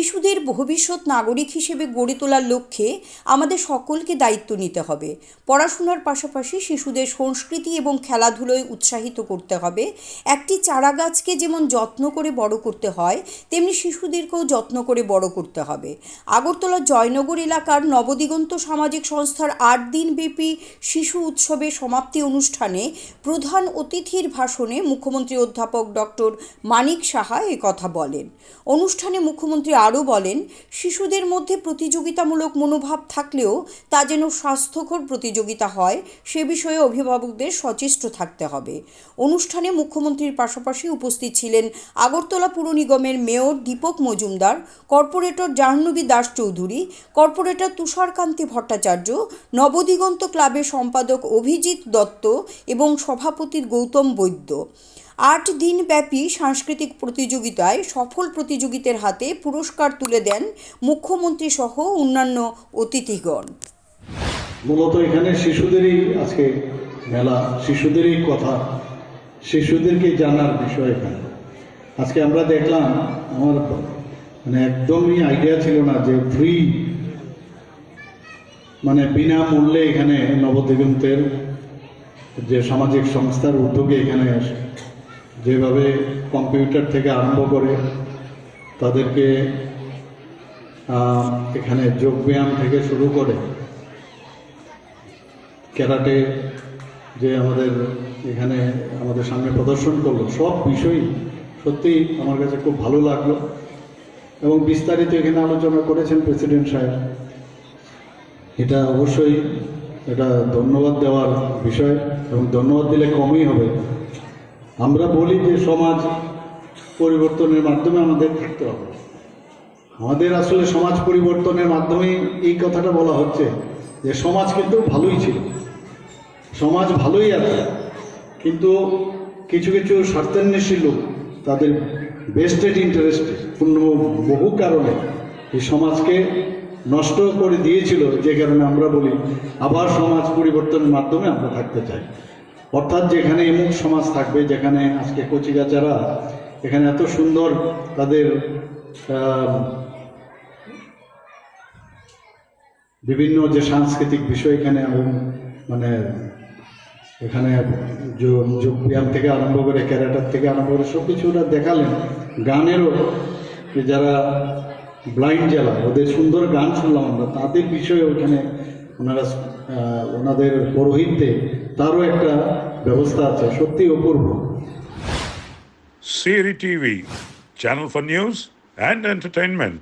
শিশুদের ভবিষ্যৎ নাগরিক হিসেবে গড়ে তোলার লক্ষ্যে আমাদের সকলকে দায়িত্ব নিতে হবে। পড়াশোনার পাশাপাশি শিশুদের সংস্কৃতি এবং খেলাধুলোয় উৎসাহিত করতে হবে। একটি চারা গাছকে যেমন যত্ন করে বড় করতে হয়, তেমনি শিশুদেরকেও যত্ন করে বড় করতে হবে। আগরতলা জয়নগর এলাকার নবদিগন্ত সামাজিক সংস্থার আট দিনব্যাপী শিশু উৎসবের সমাপ্তি অনুষ্ঠানে প্রধান অতিথির ভাষণে মুখ্যমন্ত্রী অধ্যাপক ডক্টর মানিক সাহা কথা বলেন। অনুষ্ঠানে মুখ্যমন্ত্রী আরও বলেন, শিশুদের মধ্যে প্রতিযোগিতামূলক মনোভাব থাকলেও তা যেন স্বাস্থ্যকর প্রতিযোগিতা হয়, সে বিষয়ে অভিভাবকদের সচেষ্ট থাকতে হবে। অনুষ্ঠানে মুখ্যমন্ত্রীর পাশাপাশি উপস্থিত ছিলেন আগরতলা পুর নিগমের mayor Dipak Majumdar, corporator Jahnavi Das Chowdhury corporator Tusharkanti Bhattacharya, Nabadiganta ক্লাবের সম্পাদক অভিজিৎ দত্ত এবং সভাপতি গৌতম বৈদ্য। আট দিনব্যাপী সাংস্কৃতিক প্রতিযোগিতায় সফল প্রতিযোগীদের হাতে পুরস্কার তুলে দেন মুখ্যমন্ত্রী সহ অন্যান্য অতিথিগণ। মূলত এখানে শিশুদেরই আজকে মেলা, শিশুদেরই কথা, শিশুদেরকে জানার বিষয় এখানে। আজকে আমরা দেখলাম, আমার মানে একদমই আইডিয়া ছিল না যে ফ্রি মানে বিনামূল্যে এখানে নবদিগন্তের যে সামাজিক সংস্থার উদ্যোগে এখানে যেভাবে কম্পিউটার থেকে আরম্ভ করে তাদেরকে এখানে যোগব্যায়াম থেকে শুরু করে ক্যারাটে যে আমাদের এখানে আমাদের সামনে প্রদর্শন করল, সব বিষয়ই সত্যি আমার কাছে খুব ভালো লাগল। এবং বিস্তারিত এখানে আলোচনা করেছেন প্রেসিডেন্ট সাহেব। এটা অবশ্যই এটা ধন্যবাদ দেওয়ার বিষয় এবং ধন্যবাদ দিলে কমই হবে। আমরা বলি যে সমাজ পরিবর্তনের মাধ্যমে আমাদের থাকতে হবে। আমাদের আসলে সমাজ পরিবর্তনের মাধ্যমে এই কথাটা বলা হচ্ছে যে সমাজ কিন্তু ভালোই ছিল। সমাজ ভালোই আছে, কিন্তু কিছু কিছু স্বার্থান্বেষী লোক তাদের বেস্টেড ইন্টারেস্টে পূর্ণ বহু কারণে এই সমাজকে নষ্ট করে দিয়েছিল, যে কারণে আমরা বলি আবার সমাজ পরিবর্তনের মাধ্যমে আমরা থাকতে চাই। অর্থাৎ যেখানে এমুক সমাজ থাকবে, যেখানে আজকে কচিকাচারা, এখানে এত সুন্দর তাদের বিভিন্ন যে সাংস্কৃতিক বিষয় এখানে মানে এখানে যোগব্যায়াম থেকে আরম্ভ করে, ক্যারাটার থেকে আরম্ভ করে সব কিছু ওরা দেখালেন। গানেরও যারা ব্লাইন্ড যারা ওদের সুন্দর গান শুনলাম আমরা, তাদের বিষয়ে ওখানে ওনারা ওনাদের পরোহিতে তারও একটা ব্যবস্থা আছে, সত্যি অপূর্ব। সিআরি TV, channel for news and entertainment.